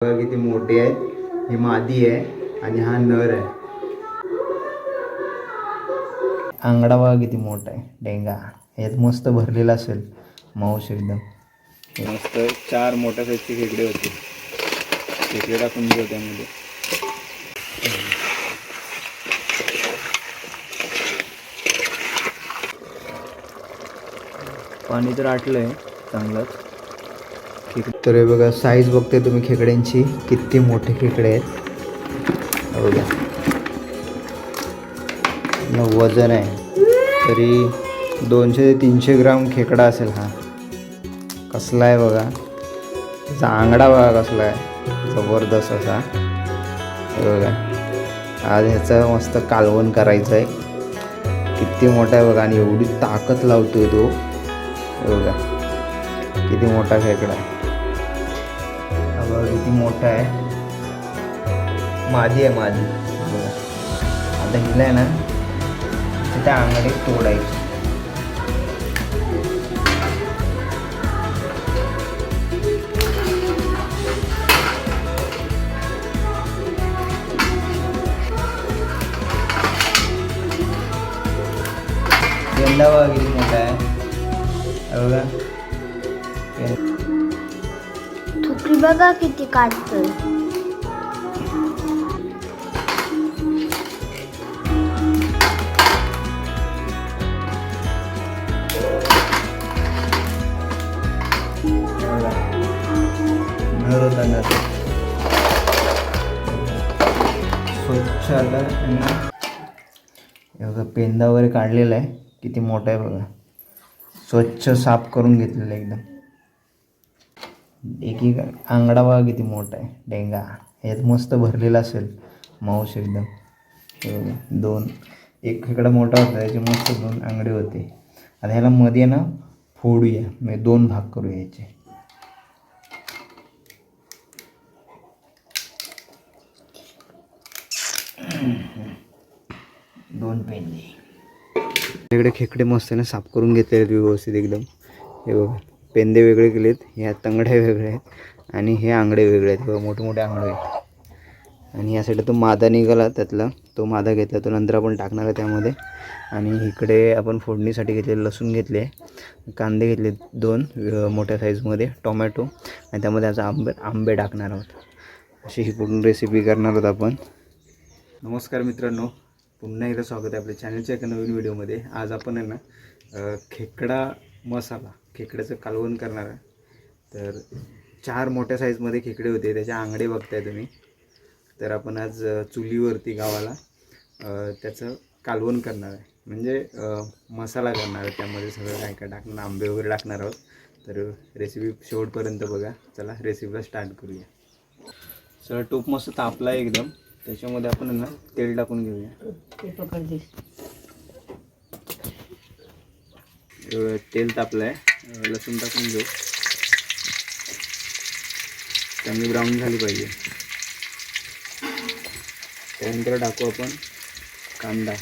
बघा किती मोठे आहेत. ही मादी आहे आणि हा नर आहे. आंगडा बघा किती मोठा आहे. डेंगा. यात मस्त भरलेला असेल. माऊस एकदम. मस्त चार मोठ्या साईजचे खेकडे होते. खेकडे टाकून दिले त्यामध्ये पाणी तर आटलंय चांगलंच. खेकडे तर हे बघा साईज बघते तुम्ही खेकड्यांची. किती मोठे खेकडे आहेत. बघा. वजन आहे. तरी दोनशे ते तीनशे ग्राम खेकडा असेल हा. कसला आहे बघा. त्याचा आंगडा बघा कसला आहे. जबरदस्त असा. बघा. आज ह्याचं मस्त कालवण करायचं आहे किती मोठा आहे बघा. आणि एवढी ताकद लावतोय तो. बघा. किती मोठा खेकडा आहे. किती मोठा आहे? मादी आहे मादी. बघा आता हिला आहे ना त्या अंगडी तोडायची. यंदा बघा किती मोठा आहे. बघा. बघा किती काढतोय. स्वच्छ आलं एवढा बघा पेंदा वगैरे काढलेला आहे. किती मोठा आहे बघा. स्वच्छ साफ करून घेतलेलं आहे एकदम. एक एक आंगडा बघा किती मोठा आहे. डेंगा. ह्यात मस्त भरलेला असेल मांस एकदम. दोन. एक खेकडा मोठा होता त्याचे मस्त दोन आंगडे होते. आता ह्याला मध्ये ना फोडूया. म्हणजे दोन भाग करूया याचे. दोन पेन इकडे खेकडे मस्त ना साफ करून घेतले व्यवस्थित एकदम. हे बघा. पेंदे वेगळे केलेत ह्या तंगड्या वेगळ्या आहेत आणि हे आंगडे वेगळे आहेत. किंवा मोठे आंगडे आहेत. आणि या साईडला तो मादा निघाला त्यातला. तो मादा घेतला तो नंतर आपण टाकणार आहे त्यामध्ये. आणि इकडे आपण फोडणीसाठी घेतले लसूण घेतले कांदे घेतले दोन मोठ्या साईजमध्ये टोमॅटो. आणि त्यामध्ये आता आंबे आंबे टाकणार आहोत. अशी ही पूर्ण रेसिपी करणार आहोत आपण. नमस्कार मित्रांनो. पुन्हा एकदा स्वागत आहे आपल्या चॅनलच्या एका नवीन व्हिडिओमध्ये आज आपण आहे ना खेकडा मसाला खेकड्याचं कालवण करणार आहे. तर चार मोठ्या साईजमध्ये खेकडे होते त्याचे आंगडे बघताय तुम्ही. तर आपण आज चुलीवरती गावाला त्याचं कालवण करणार आहे. म्हणजे मसाला करणार आहे. त्यामध्ये सगळं काय काय टाकणार आंबे वगैरे टाकणार आहोत. तर रेसिपी शेवटपर्यंत बघा. चला रेसिपीला स्टार्ट करूया. सर टूप मस्त तापला आहे एकदम. त्याच्यामध्ये आपण ना तेल टाकून घेऊया. तेल तापलं आहे लसूण टाकून घेऊ. चांगली ब्राऊन झाली पाहिजे. त्यानंतर टाकू आपण कांदा.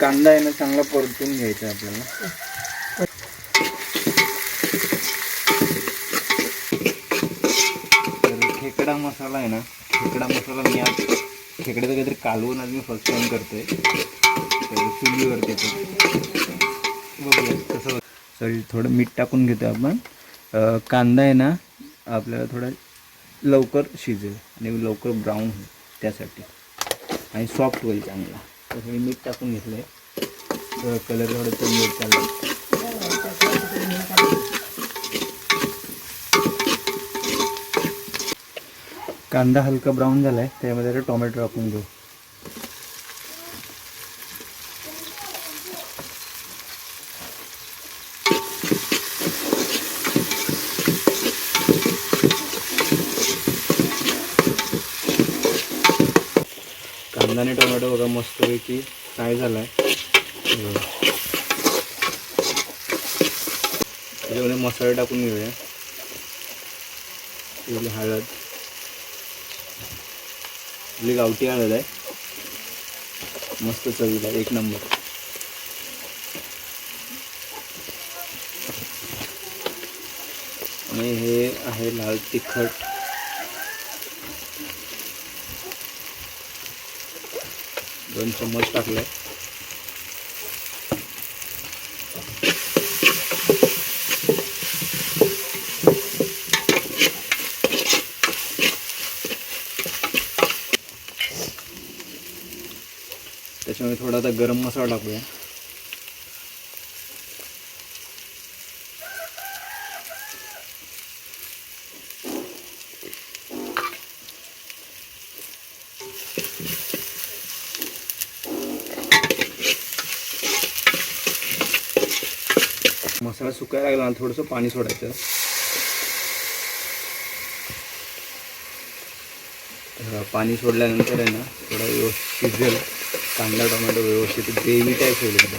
कांदा आहे ना चांगला परतून घ्यायचा आपल्याला. तर खेकडा मसाला आहे ना खेकडा मसाला मी आज खेकड्याचं काहीतरी कालवून आज मी फर्स्ट टाईम करतोय. तर चुलीवरती बघूया कसं सॉरी थोडं मीठ टाकून घेतो आपण. कांदा आहे ना आपल्याला थोडा लवकर शिजेल आणि लवकर ब्राऊन होईल त्यासाठी. आणि सॉफ्ट होईल चांगला. त्यासाठी मीठ टाकून घेतलं आहे कलर थोडं मीठ होत चाललं कांदा हलका ब्राऊन झाला आहे त्यामध्ये आता टोमॅटो टाकून घेऊ. कांदा आणि टोमॅटो बघा मस्तपैकी काय झाला आहे त्याच्यामध्ये मसाले टाकून घेऊया. हळद. आपली गावठी आलेलं आहे. मस्त चवीला एक नंबर. आणि हे आहे लाल तिखट. दोन चम्मच टाकलं त्याच्यामुळे थोडा आता गरम मसाला टाकूया. मसाला सुकायला लागला ना थोडंसं पाणी सोडायचं. पाणी सोडल्यानंतर आहे ना थोडा व्यवस्थित शिजेल. कांदा टोमॅटो व्यवस्थित ग्रेव्ही टाईप होईल एकदम.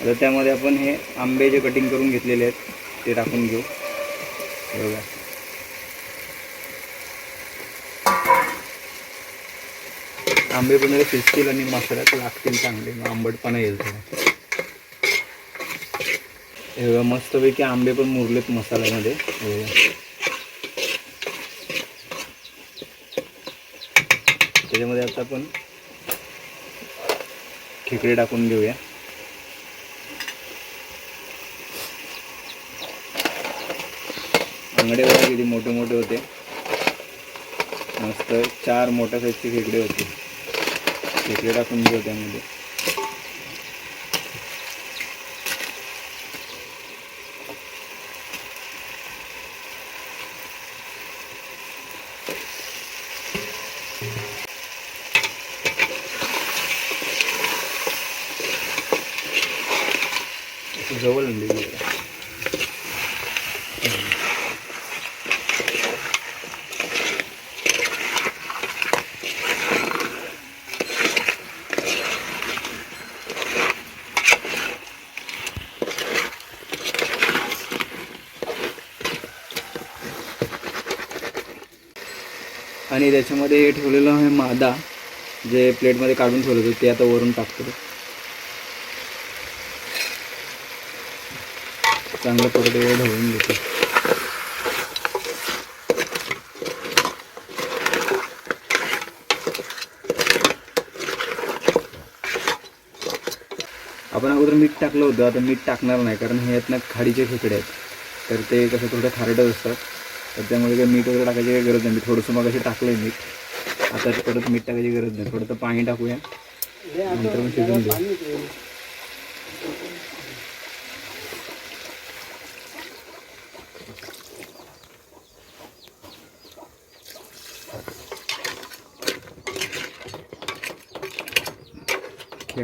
आता त्यामध्ये आपण हे आंबे जे कटिंग करून घेतलेले आहेत ते टाकून घेऊ. बघा. आंबे पण जरा शिजतील आणि मसाल्यात लागतील चांगले. मग आंबटपणा येईल थोडा. हे बघा मस्तपैकी आंबे पण मुरलेत मसाल्यामध्ये हे बघा. त्याच्यामध्ये आता आपण खेकडे टाकून घेऊया. आंगडे वगैरे किती मोठे मोठे होते. मस्त चार मोठ्या साईजचे खेकडे होते. खेकडे टाकून घेऊ त्यामध्ये. जवळ आणली आणि त्याच्यामध्ये हे ठेवलेलं आहे मादा जे प्लेटमध्ये काढून ठेवलं होतं ते आता वरून टाकतो. चांगलं परत ढवळून घेतो. आपण अगोदर मीठ टाकलं होतं आता मीठ टाकणार नाही कारण हे यातनं खाडीचे खेकडे आहेत. तर ते कसं थोडं खारटच असतात. तर त्यामुळे काही मीठ वगैरे टाकायची काही गरज नाही. मी थोडंसं मग टाकलं आहे मीठ. आता परत मीठ टाकायची गरज नाही. थोडंसं पाणी टाकूया. नंतर मग शिजून देऊ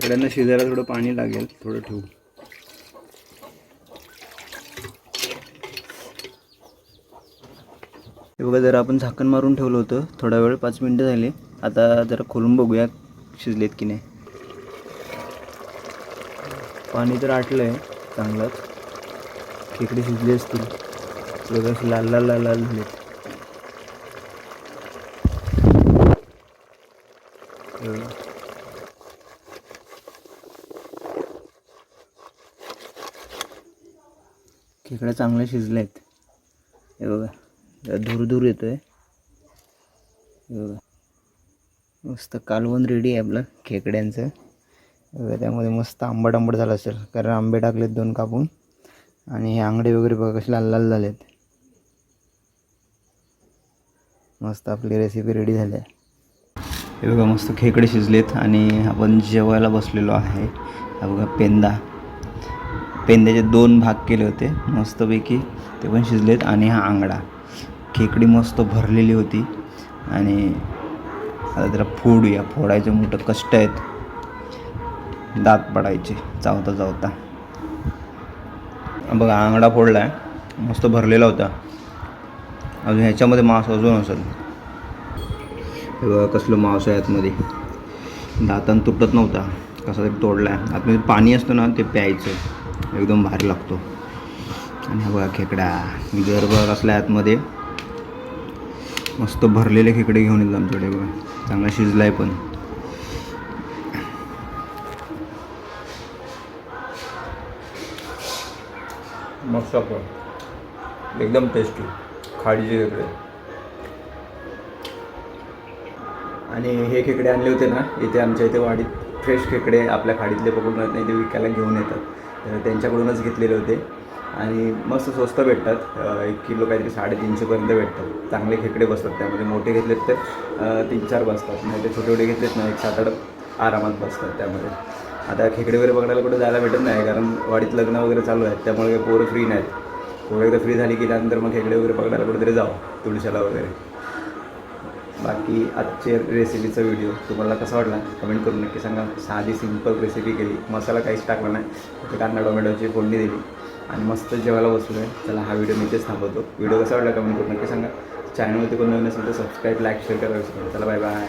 खेकड्यांना शिजायला थोडं पाणी लागेल. थोडं ठेवू. हे बघा जरा आपण झाकण मारून ठेवलं होतं. थोडा वेळ पाच मिनटं झाली. आता जरा खोलून बघूया शिजलेत की नाही. पाणी तर आटलं आहे चांगलंच. खेकडे शिजले असतील. बघा लाल लाल लाल लाल झालेत हे बघा. खेकडे चांगले शिजले आहेत. हे बघा धूर धूर येतो आहे हे बघा मस्त कालवण रेडी आहे आपलं खेकड्यांचं. बघा त्यामध्ये मस्त आंबट आंबट झालं असेल कारण आंबे टाकलेत दोन कापून. आणि हे आंगडे वगैरे बघा कसे लाल लाल झालेत. मस्त आपली रेसिपी रेडी झाली आहे. हे बघा मस्त खेकडे शिजलेत आणि आपण जेवायला बसलेलो आहे. हा बघा पेंदा. पेंद्याचे दोन भाग केले होते मस्तपैकी ते पण शिजलेत आणि हा आंगडा. खेकडी मस्त भरलेली होती आणि आता जरा फोडूया. फोडायचं मोठं कष्ट आहेत. दात पडायचे चावता चावता. बघा आंगडा फोडला आहे मस्त भरलेला होता. अजून ह्याच्यामध्ये मांस अजून असेल. हे बघा कसलं मांस आहे आतमध्ये. दातान तुटत नव्हता. कसा तरी तोडला आहे आतमध्ये पाणी असतं ना ते प्यायचं. एकदम भारी लागतो. आणि हा बघा खेकडा. जर बघा असल्या आतमध्ये मस्त भरलेले खेकडे घेऊन येतो आमच्याकडे बघा. चांगला शिजला आहे पण. मस्त पण एकदम टेस्टी खाडीचे खेकडे. आणि हे खेकडे आणले होते ना इथे आमच्या इथे वाडीत. फ्रेश खेकडे आपल्या खाडीतले पकडून येत नाही ते विकायला घेऊन येतात. तर त्यांच्याकडूनच घेतलेले होते. आणि मस्त स्वस्त भेटतात. एक किलो काहीतरी साडेतीनशेपर्यंत भेटतात. चांगले खेकडे बसतात. त्यामध्ये मोठे घेतलेत तर तीन चार बसतात. नाही ते छोटे छोटे घेतलेत ना एक सात आठ आरामात बसतात त्यामध्ये. आता खेकडे वगैरे बघायला कुठे जायला भेटत नाही कारण वाडीत लग्न वगैरे चालू आहेत. त्यामुळे काही पोरं फ्री नाहीत. पोरं एकदा फ्री झाली की त्यानंतर मग खेकडे वगैरे पकडायला कुठेतरी जाऊ तुळशाला वगैरे. बाकी आजचे रेसिपीचा व्हिडिओ तुम्हाला कसा वाटला कमेंट करून नक्की सांगा. साधी सिंपल रेसिपी केली. मसाला काहीच टाकला नाही. फक्त कांदा टोमॅटोची फोडणी दिली. आणि मस्त जेवायला बसलो आहे चला हा व्हिडिओ मी इथेच थांबवतो. व्हिडिओ कसा वाटला कमेंट करून नक्की सांगा. चॅनलवरती कोण नवीन असेल तर सबस्क्राईब लाईक शेअर करा चला बाय बाय